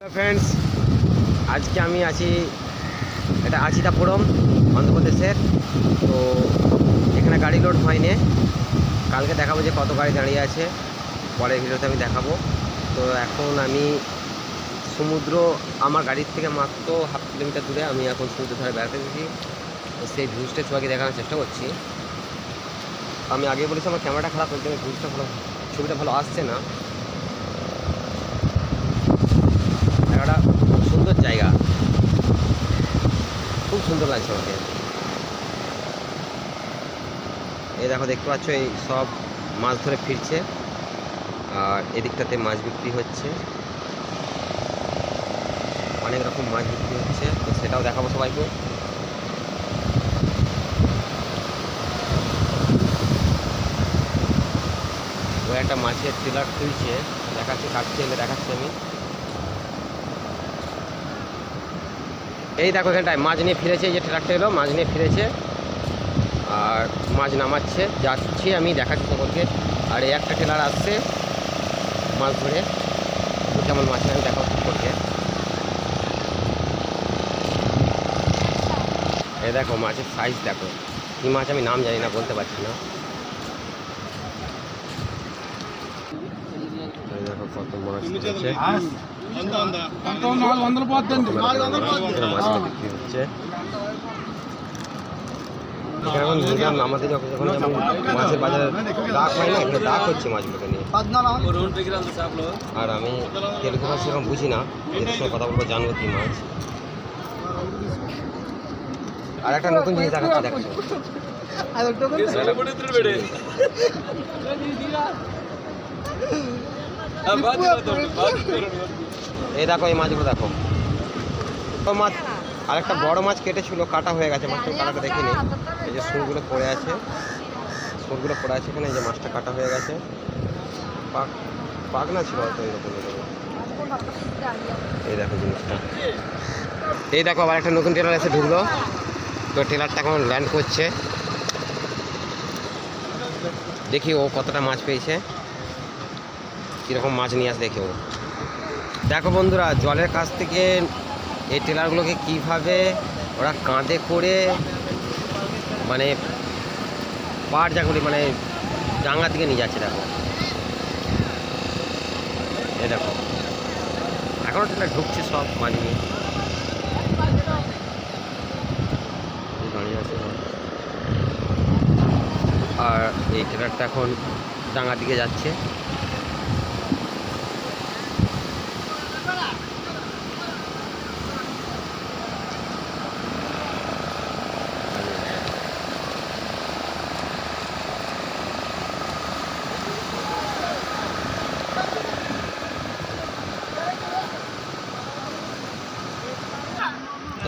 Friends আজকে আমি আছি, এটা আচিতাপুরম, অন্ধ্রপ্রদেশের। তো এখানে গাড়ি লোড হয়নি। কালকে দেখাবো যে কত গাড়ি দাঁড়িয়ে আছে। পরের ভিডিওতে আমি দেখাবো। তো এখন আমি সমুদ্র, আমার গাড়ির থেকে মাত্র হাফ কিলোমিটার দূরে আমি এখন সমুদ্র ধারে বেড়াতে এসেছি। তো সেই ভিউজটা সবাইকে দেখানোর চেষ্টা করছি। আমি আগে বলেছি আমার ক্যামেরাটা খারাপ হয়েছে ভিউজটা ভালো ছবিটা ভালো আসছে না একটা সুন্দর জায়গা খুব সুন্দর লাগছে আমাকে। এই দেখো, দেখতে পাচ্ছ, এই সব মাছ ধরে ফিরছে। আর এদিকটাতে মাছ বিক্রি হচ্ছে। অনেক রকম মাছ বিক্রি হচ্ছে। তো সেটাও দেখাবো সবাইকে। ও একটা মাছের ট্রেলার খুলছে দেখাচ্ছে, কাটছে এলে দেখাচ্ছি, আমি। এই দেখো এখানটায়, মাছ নিয়ে ফিরেছে যে ট্রাকটা এলো, মাছ নিয়ে ফিরেছে। আর মাছ নামাচ্ছে, যাচ্ছি আমি, দেখাচ্ছি সকলকে আর এই একটা ট্রেলার আসছে, মাছ ধরে। কেমন মাছ আমি দেখাবো সকলকে এই দেখো, মাছের সাইজ দেখো। কি মাছ আমি নাম জানি না, বলতে পারছি না। দেখো কত মাছ నాలుగు వందల పోద్దండి এখানে মাছটা বিক্রি হচ্ছে এখানে এখন নিলাম আমাদের যখন যখন যেমন মাছের বাজারে ডাক হয় না এখানে ডাক হচ্ছে মাছগুলোকে নিয়ে আর আমি তেলুগু ভাষা সেরকম বুঝি না এদের সঙ্গে কথা বলবো জানবো কি মাছ আর একটা নতুন জিনিস দেখাচ্ছি দেখো এই দেখো, এই মাছগুলো দেখো। মাছ আর একটা বড় মাছ কেটেছিল, কাটা হয়ে গেছে মাছটা কাটাটা দেখিনি। এই যে সুরগুলো পড়ে আছে। সুরগুলো পড়ে আছে এখানে এই যে মাছটা কাটা হয়ে গেছে। পাক পাকনা ছিল হয়তো এরকম। এই দেখো জিনিসটা। এই দেখো, আবার একটা নতুন ট্রেলার এসে ঢুকলো। তো ট্রেলারটা এখন ল্যান্ড করছে। দেখি ও কতটা মাছ পেয়েছে। কীরকম মাছ নিয়ে আসে দেখি ও। দেখো বন্ধুরা, জলের কাছ থেকে এই টেলারগুলোকে কীভাবে ওরা কাঁধে করে মানে পাড় যাগুলি মানে ডাঙ্গার দিকে নিয়ে যাচ্ছে দেখো। এই দেখো। এখনও টেলার ঢুকছে সব মাছ নিয়ে। আর এই ট্রেলারটা এখন ডাঙ্গার দিকে যাচ্ছে।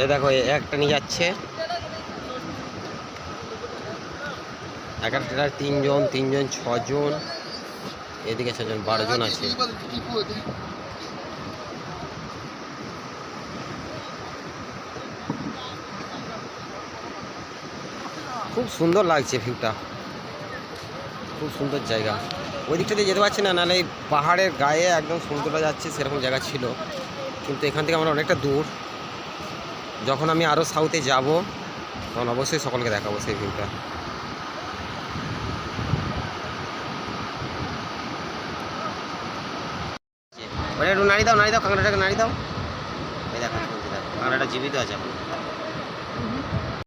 এই দেখো একটা নিয়ে যাচ্ছে। এক একটা তিনজন তিনজন, ছজন, এদিকে ছজন, বারো জন আছে। খুব সুন্দর লাগছে ভিউটা। খুব সুন্দর জায়গা। ওই দিকটাতে যেতে পারছি না, নাহলে এই পাহাড়ের গায়ে একদম সমুদ্রটা যাচ্ছে, সেরকম জায়গা ছিল। কিন্তু এখান থেকে আমরা অনেকটা দূর। যখন আমি আরও সাউথে যাব, তখন অবশ্যই সকলকে দেখাবো সেই ভিউটা একটু নাড়ি দাও নাড়ি দাও, কাঁকড়াটাকে নাড়ি দাও। এই দেখো, কাঁকড়াটা জীবিত আছে এখন।